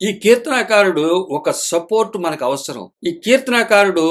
ఈ కీర్తనాకారుడు ఒక సపోర్ట్ మనకు అవసరం. ఈ కీర్తనాకారుడు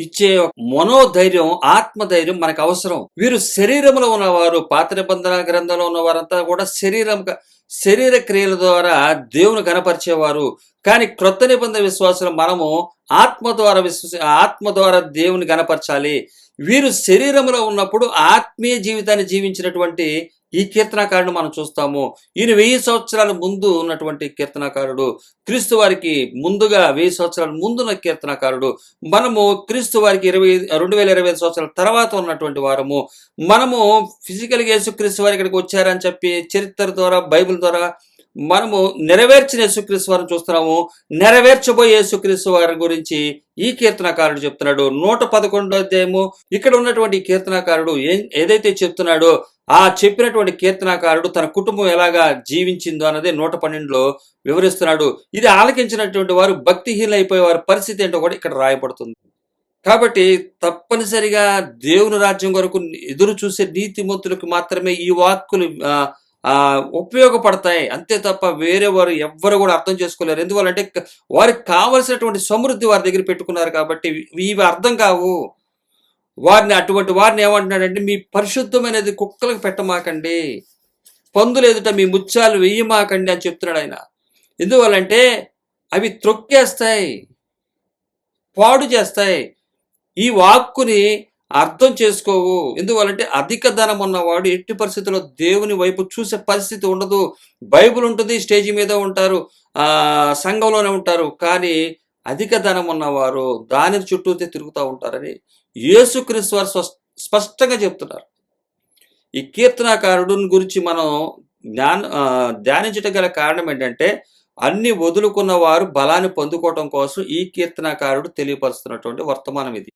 ఇచ్చే మనోధైర్యం ఆత్మధైర్యం మనకు అవసరం. వీరు శరీరంలో ఉన్నవారు పాత నిబంధన గ్రంథంలో ఉన్నవారంతా కూడా శరీరం శరీర క్రియల ద్వారా దేవుని కనపరిచేవారు. కానీ క్రొత్త నిబంధన విశ్వాసులు మనము ఆత్మ ద్వారా విశ్వసి ఆత్మ ద్వారా దేవుని కనపరచాలి. వీరు శరీరంలో ఉన్నప్పుడు ఆత్మీయ జీవితాన్ని జీవించినటువంటి ఈ కీర్తనాకారుడు మనం చూస్తాము. ఈయన వెయ్యి సంవత్సరాల ముందు ఉన్నటువంటి కీర్తనాకారుడు. క్రీస్తు వారికి ముందుగా వెయ్యి సంవత్సరాల ముందున్న కీర్తనాకారుడు. మనము క్రీస్తు వారికి ఇరవై రెండు వేల ఇరవై ఐదు సంవత్సరాల తర్వాత ఉన్నటువంటి వారము. మనము ఫిజికల్గా యేసుక్రీస్తు వారి ఇక్కడికి వచ్చారని చెప్పి చరిత్ర ద్వారా బైబిల్ ద్వారా మనము నెరవేర్చిన యేసుక్రీస్తు వారిని చూస్తున్నాము. నెరవేర్చబోయే యేసుక్రీస్తు వారి గురించి ఈ కీర్తనకారుడు చెప్తున్నాడు. నూట పదకొండో అధ్యాయము. ఇక్కడ ఉన్నటువంటి కీర్తనకారుడు ఏదైతే చెప్తున్నాడో ఆ చెప్పినటువంటి కీర్తనాకారుడు తన కుటుంబం ఎలాగా జీవించిందో అన్నది నూట పన్నెండులో వివరిస్తున్నాడు. ఇది ఆలకించినటువంటి వారు భక్తిహీనైపోయే వారి పరిస్థితి ఏంటో కూడా ఇక్కడ రాయబడుతుంది. కాబట్టి తప్పనిసరిగా దేవుని రాజ్యం కొరకు ఎదురు చూసే నీతిమంతులకు మాత్రమే ఈ వాక్కులు ఉపయోగపడతాయి. అంతే తప్ప వేరే వారు ఎవ్వరు కూడా అర్థం చేసుకోలేరు. ఎందువల్లంటే వారికి కావలసినటువంటి సమృద్ధి వారి దగ్గర పెట్టుకున్నారు కాబట్టి ఇవి అర్థం కావు. వారిని అటువంటి వారిని ఏమంటున్నాడంటే మీ పరిశుద్ధమైనది కుక్కలకు పెట్టమాకండి. పందులు ఎదుట మీ ముత్యాలు వెయ్యమాకండి అని చెప్తున్నాడు ఆయన. ఎందువల్లంటే అవి త్రొక్కేస్తాయి పాడు చేస్తాయి. ఈ వాక్కుని అర్థం చేసుకోవు. ఎందువల్లంటే అధిక ధనం ఉన్నవాడు ఎట్టి పరిస్థితుల్లో దేవుని వైపు చూసే పరిస్థితి ఉండదు. బైబిల్ ఉంటుంది స్టేజి మీద ఉంటారు సంఘంలోనే ఉంటారు. కానీ అధిక ధనం ఉన్నవారు దాని చుట్టూతే తిరుగుతూ ఉంటారని యేసుక్రీస్తు వారు స్పష్టంగా చెప్తున్నారు. ఈ కీర్తనాకారుడు గురించి మనం జ్ఞాన ధ్యానించటం గల కారణం ఏంటంటే అన్ని వదులుకున్న వారు బలాన్ని పొందుకోవటం కోసం ఈ కీర్తనాకారుడు తెలియపరుస్తున్నటువంటి వర్తమానం ఇది.